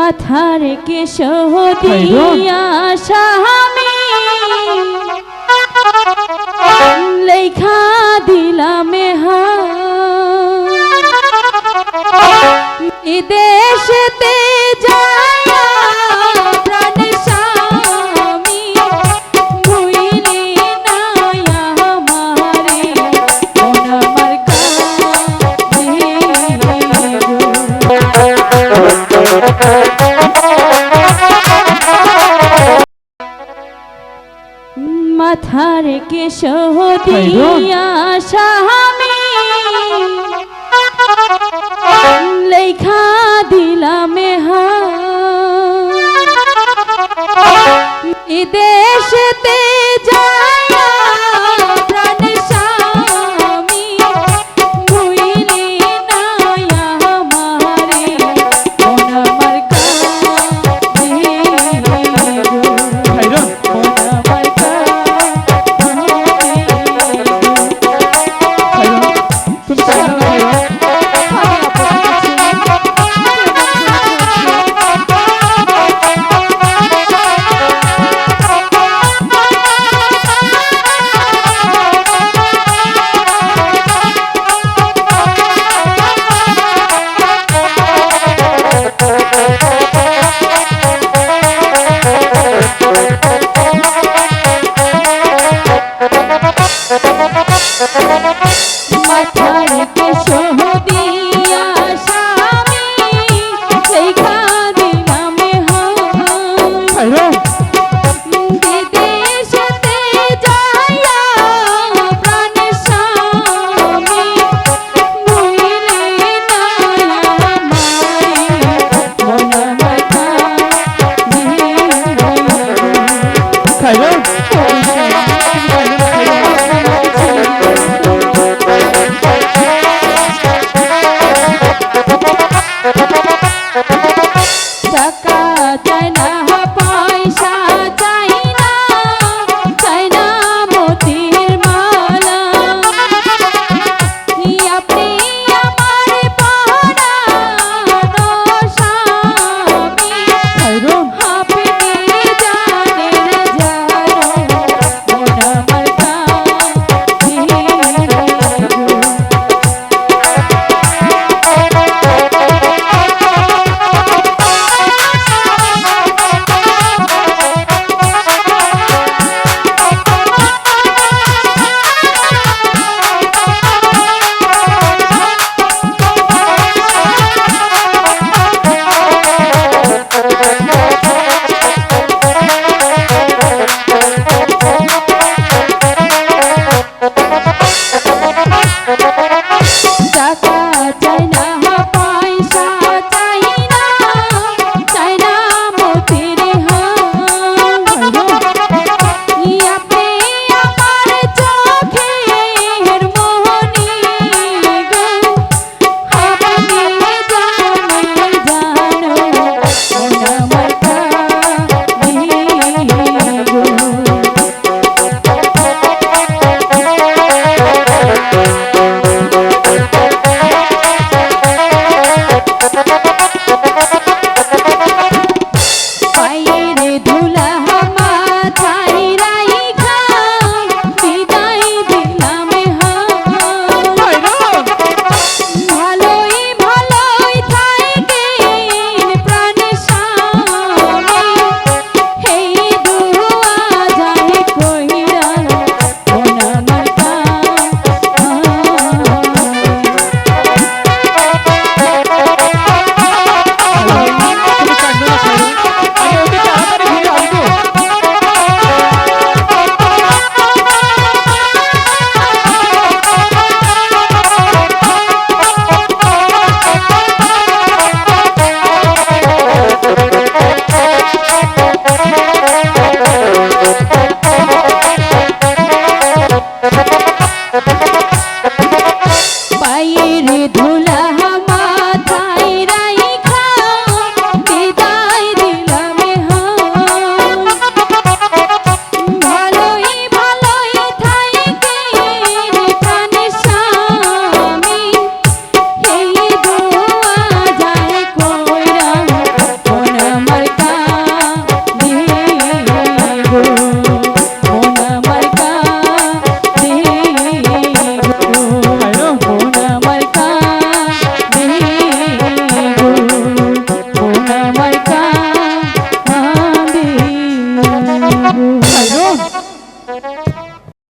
মাথার কেশ। দিয়া স্বামী লেখা দিলাম বিদেশেতে যায়া মাথার কেশ দিয়া স্বামী লেখা দিলাম বিদেশেতে যায়া